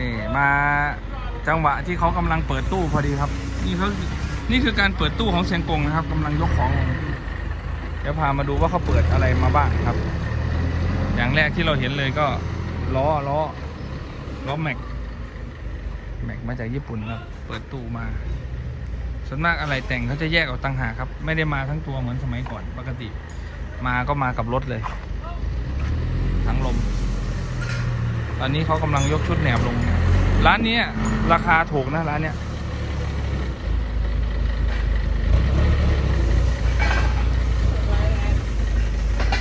นี่มาจังหวะที่เขากำลังเปิดตู้พอดีครับ นี่เขานี่คือการเปิดตู้ของเซียงกงนะครับกำลังยกของลงเดี๋ยวพามาดูว่าเขาเปิดอะไรมาบ้างครับ อย่างแรกที่เราเห็นเลยก็ล้อล้อล้อแม็กแม็กมาจากญี่ปุ่นครับ เปิดตู้มาส่วนมากอะไรแต่งเขาจะแยกออกต่างหากครับ ไม่ได้มาทั้งตัวเหมือนสมัยก่อนปกติ มาก็มากับรถเลย ทั้งลม ตอนนี้เขากำลังยกชุดแหนบลง ร้านนี้ราคาถูกนะร้านเนี้ย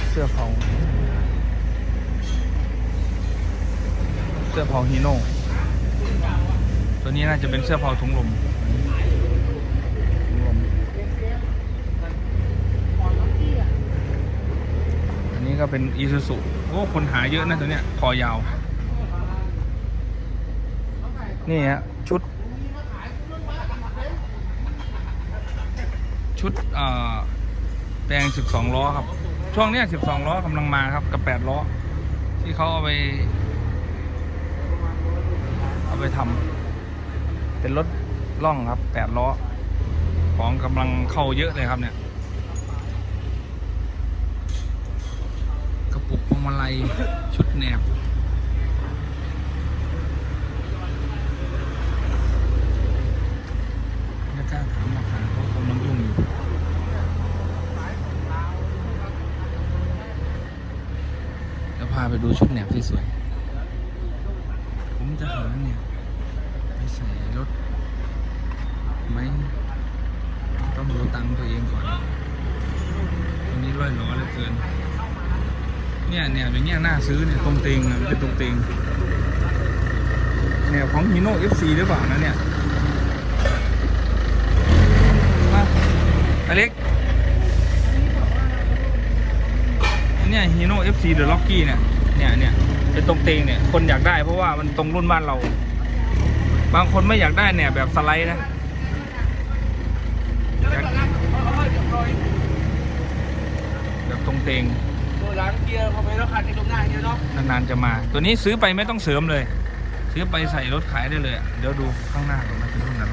เสื้อเผาเสื้อเผาฮีโน่ตัวนี้น่าจะเป็นเสื้อเผาถุงลมถุงลมอันนี้ก็เป็นอีซูซุโอ้ คนหาเยอะนะตัวเนี้ย คอยาว นี่ฮะชุด ชุดเอ่อแปลง12 ล้อครับ ช่วงเนี้ย12 ล้อกำลังมาครับ กับ 8 ล้อ ที่เขาเอาไป เอาไปทำเป็นรถล่องครับ 8 ล้อ ของกำลังเข้าเยอะเลยครับเนี่ย กระปุกพวงมาลัยชุดแหนบ ไม่กล้าถามราคาเพราะกำลังยุ่งอยู่ เดี๋ยว พาไปดูชุดแหนบที่สวยผมจะหาเนี่ยไปใส่รถไหมต้องดูตังค์ตัวเองก่อนอันนี้ร้อยล้อเหลือเกิน เนี่ยเนี่ยอย่างเงี้ยน่าซื้อเนี่ยตรงเตงอะเป็นตรงเตงเนี่ยของฮีโน่เอฟซีหรือเปล่านะเนี่ยมาอเล็ก เนี่ยฮีโน่ FC The Rocky เนี่ยเนี่ยเนี่ยเป็นตรงเตงเนี่ยคนอยากได้เพราะว่ามันตรงรุ่นบ้านเรา บางคนไม่อยากได้เนี่ยแบบสไลด์นะอยากแบบตรงเตงตัวล้างเกียร์พอไปแล้วคันในตรงหน้าเยอะเนาะนานๆจะมา ตัวนี้ซื้อไปไม่ต้องเสริมเลย ซื้อไปใส่รถขายได้เลยอะเดี๋ยวดูข้างหน้าก่อนนะเป็นรุ่นนั้น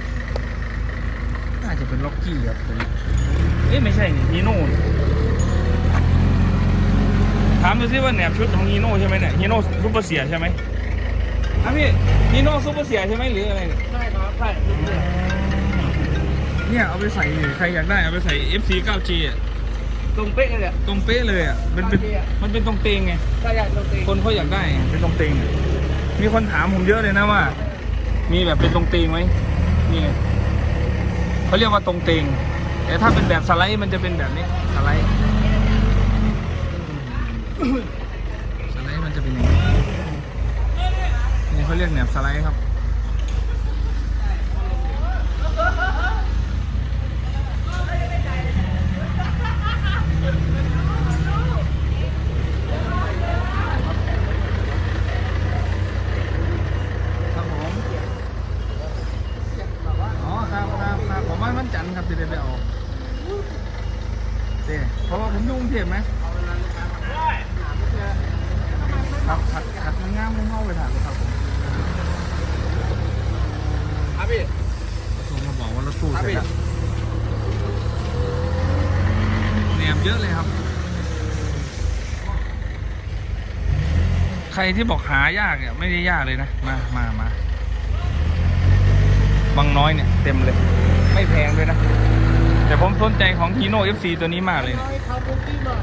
น่าจะเป็นล็อกกี้ครับตัวนี้เอ๊ะไม่ใช่นี่ฮีโน่นี่ถามดูซิว่าแหนบชุดของฮีโน่ใช่ไหมเนี่ยฮีโน่ซุปเปอร์เสียใช่ไหมอะพี่ฮีโน่ซุปเปอร์เสียใช่ไหมหรืออะไรเนี่ยใช่ครับใช่เนี่ยเอาไปใส่นี่ใครอยากได้เอาไปใส่ FC 9G อะตรงเป๊ะเลยเนี่ยตรงเป๊ะเลยอะมันเป็น 9G อะมันเป็นตรงเตงไงใช่ใช่ตรงเป๊ะคนเขาอยากได้เป็นตรงเตงอะมีคนถามผมเยอะเลยนะว่า มีแบบเป็นตรงเตงไหมนี่ไงเขาเรียกว่าตรงเตงแต่ถ้าเป็นแบบสไลด์มันจะเป็นแบบนี้สไลด์ สไลด์มันจะเป็นอย่างนี้นี่เขาเรียกแหนบสไลด์ครับครับผม อ๋อครับครับครับผมว่ามันจันทร์ครับจะได้ไปออกเด้เพราะว่าผมอยุ่กรุงเทพไหมครับขัดขัด งามๆเข้าไปถามครับผมครับพี่โทรมาบอกว่ารถตู้ครับเสร็จพี่แล้วแหนมเยอะเลยครับ ใครที่บอกหายากเนี่ยไม่ได้ยากเลยนะ มามามาบางน้อยเนี่ยเต็มเลย ไม่แพงด้วยนะ แต่ผมสนใจของ Hino FC ตัวนี้มากเลยเนี่ย ให้เขาปุ๊บที่มา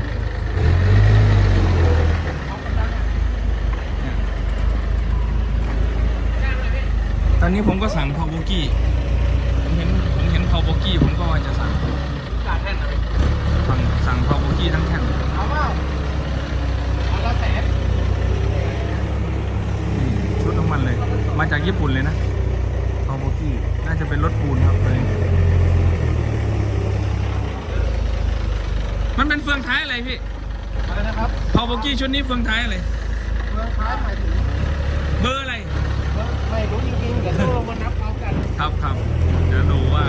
ตอนนี้ผมก็สั่งพาวโบกี้ ผมเห็นผมเห็นพาวโบกี้ผมก็ว่าจะสั่งกาดแท่นหน่อยสั่งสั่งพาวโบกี้ทั้งแท่นเอาเปล่าเอาละแสนนี่ชุดน้ำมันเลย มาจากญี่ปุ่นเลยนะพาวโบกี้น่าจะเป็นรถปูนครับเลยมันเป็นเฟืองท้ายอะไรพี่อะไรนะครับพาวโบกี้ชุดนี้เฟืองท้ายอะไรเมืองท้ายหมายถึง เบอร์อะไร ไม่รู้จริงๆเดี๋ยวต้องลงมานับเอากัน ครับครับเดี๋ยวดูว่า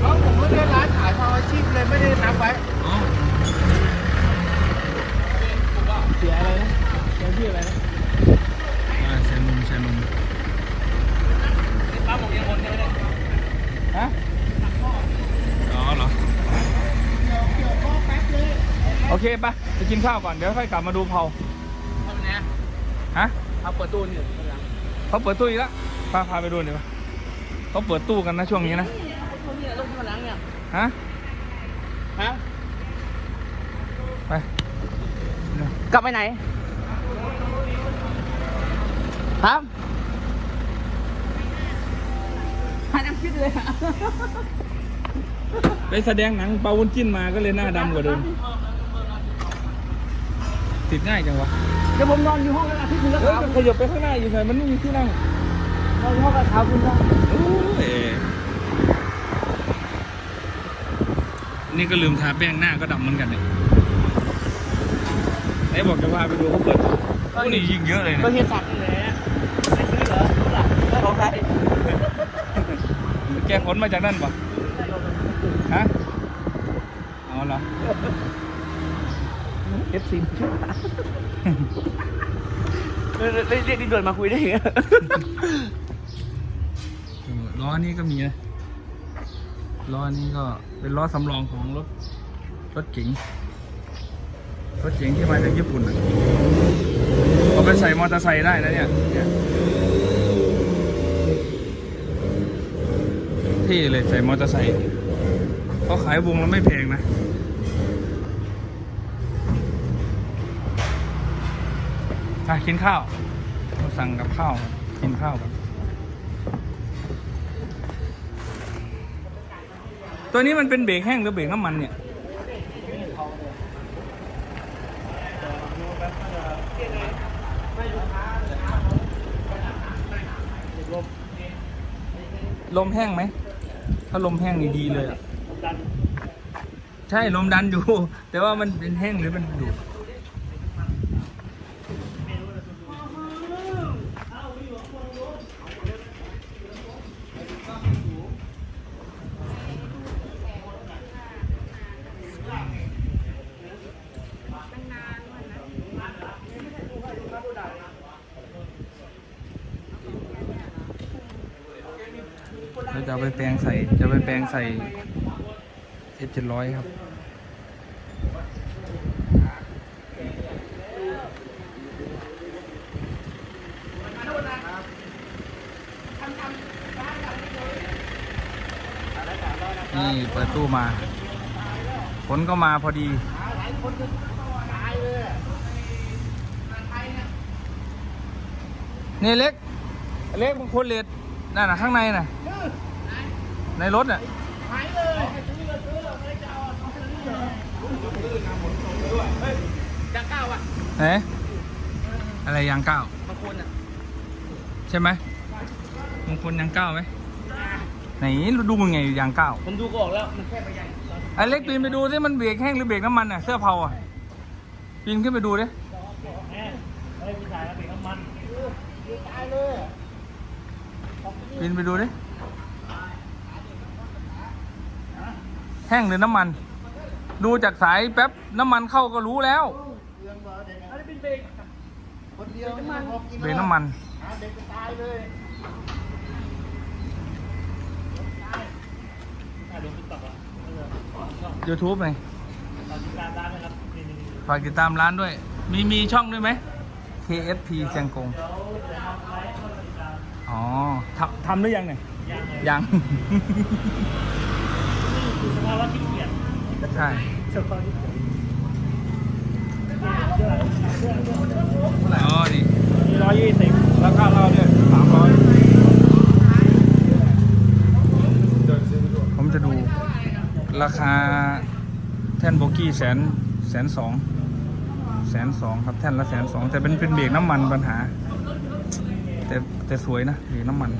เพราะผมไม่ได้ร้านขายพาวอาชีพเลยไม่ได้นับไว้ อ๋อ เสียอะไรนะเสียที่อะไรนะ อ่าแชร์นมแชร์นม เคปะจะกินข้าวก่อน เดี๋ยวค่อยกลับมาดูเผาทำไงฮะเอาเปิดตู้นี่เขาเปิดตู้อีกแล้วพาพาไปดูหน่อยปะเขาเปิดตู้กันนะช่วงนี้นะตู้นี่ลงข้างหลังเนี่ยฮะฮะไปกลับไปไหนครับหาน้ำคิดเลยอะไปแสดงหนังเปาวุ้นจิ้นมาก็เลยหน้าดำกว่าเดิม ติดง่ายจังวะเดี๋ยวผมนอนอยู่ห้องนั้นอาทิตย์หนึงแล้วเฮ้ยครับมันขยับไปข้างหน้าอยู่ไงมันไม่มีที่นั่งนอนอยู่ห้องกระเช้าคุณครับโอ้ยนี่ก็ลืมทาแป้งหน้าก็ดำเหมือนกันเนี่ยไหนบอกจะพาไปดูเขาเปิดโอ้นี่ยิงเยอะเลยก็นะเฮียสักดิ์นี่แหละไปซื้อเหรอรู้หลักแล้วของใครแกขนมาจากนั่นปะฮะเอาเหรอ เอฟซีเรียกเรียกดิด่วนมาคุยได้ยังไงเออล้อนี้ก็มีนะล้อนี้ก็เป็นล้อสำรองของรถรถเก๋งรถเก๋งที่มาจากญี่ปุ่นอะเอาไปใส่มอเตอร์ไซค์ได้นะเนี่ยเนี่ยเท่เลยใส่มอเตอร์ไซค์เขาขายวงแล้วไม่แพง นะอะกินข้าวเราสั่งกับข้าวกินข้าวกันตัวนี้มันเป็นเบรกแห้งหรือเบรกน้ำมันเนี่ยลมแห้งไหม ถ้าลมแห้งนี่ดีเลยอะ ใช่ลมดันอยู่ แต่ว่ามันเป็นแห้งหรือมันดูด จะไปแปลงใส่ จะไปแปลงใส่เอเจ็ดร้อยครับ นี่เปิดตู้มาฝนก็มาพอดีนี่เล็ก เล็กบางคนเล็ดนั่นน่ะข้างในน่ะ ในรถน่ะจะก้าวอะไหนอะไรยางก้าวบางคนอะใช่ไหมบางคนยางก้าวไหมไหนดูมึงไงยางก้าวผมดูก็ออกแล้วมันแค่ไปใหญ่ไอ้เล็กปีนไปดูสิมันเบรกแห้งหรือเบรกน้ำมันอะเสื้อเผาอะปีนขึ้นไปดูดิแม่เฮ้ยพี่ชายแล้วเป็นน้ำมันตายเลยปีนไปดูดิ แห้งหรือน้ำมัน ดูจากสายแป๊บน้ำมันเข้าก็รู้แล้วอันนี้เป็นเบรกคนเดียวนี่มันพอกินเบรกน้ำมันหาเด็กจะตายเลยอะเดี๋ยวคุณตัดอะ YouTube ไงตอนที่การร้านนะครับนี่นี่ฝากติดตามร้านด้วย มีมีช่องด้วยไหม KSP เชียงกง อ๋อทำทำหรือยังเนี่ย ยังเลยยัง คือสภาวะที่เกียจใช่สภาวะที่เกียจอ๋อนี่ร้อยยี่สิบแล้วค่าเราเนี่ยสามร้อยผมจะดูราคาแท่นโบกี้แสนแสนสองแสนสองครับแท่นละแสนสองแต่เป็นเป็นเบรกน้ำมันปัญหา แต่แต่สวยนะเบรกน้ำมัน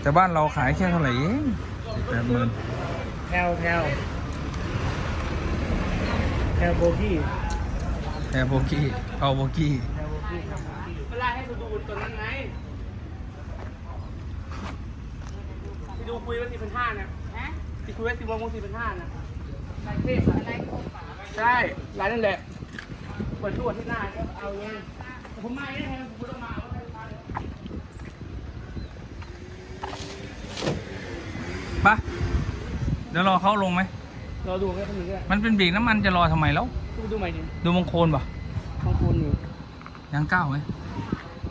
แต่บ้านเราขายแค่เท่าไหร่เอง แปดหมื่นแถวแถวแถวโบกี้แอร์โบกี้เอาโบกี้แถวโบกี้แถวโบกี้เวลาให้ดูดูตัวนั้นไงที่ดูคุยว่าสี่พันห้านะที่คุยว่าสี่วงวงสี่พันห้านะลายเทพอะไรใช่ลายนั่นแหละเปิดตู้ที่หน้าเอาเองผมมาเองผมต้องมาเอาไปมาเลย ปะเดี๋ยวรอเขาลงไหม รอดูแค่คนหนึ่งก็ได้มันเป็นเบรกน้ำมันจะรอทำไมแล้ว ดูดูใหม่ดิดูมงคลป่ะบางคนอยู่ยางก้าวไหม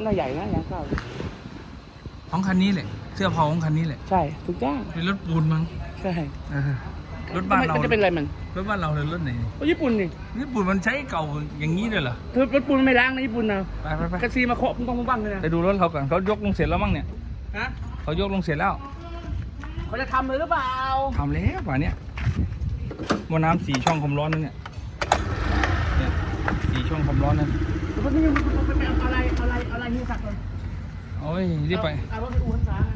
หน้าใหญ่นะยางเข้าของคันนี้แหละเสื้อเผาของคันนี้แหละใช่ถูกต้องเป็นรถปูนมั้งใช่เออรถบ้านเรามันจะเป็นอะไรมันรถบ้านเราเลยรถไหนก็ญี่ปุ่นนี่ญี่ปุ่นมันใช้เก่าอย่างนี้เลยเหรอเธอรถปูนไม่ล้างนะญี่ปุ่นนะไปไปไปกระซีมาเคาะปุ้งปังปุ้งปังเลยนะไปดูรถเขาก่อนเขายกลงเสร็จแล้วมั้งเนี่ยฮะเขายกลงเสร็จแล้ว เขาจะทำเลยหรือเปล่าทำแล้วป่ะเนี่ยมอน้ำสี่ช่องความร้อนนั่นเนี่ยเนี่ยสี่ช่องความร้อนนั่นมันไม่มันไปเอาอะไรอะไรอะไรนี่สักเลยโอ้ยรีบไปเอารถไปอู่ฮันษาไง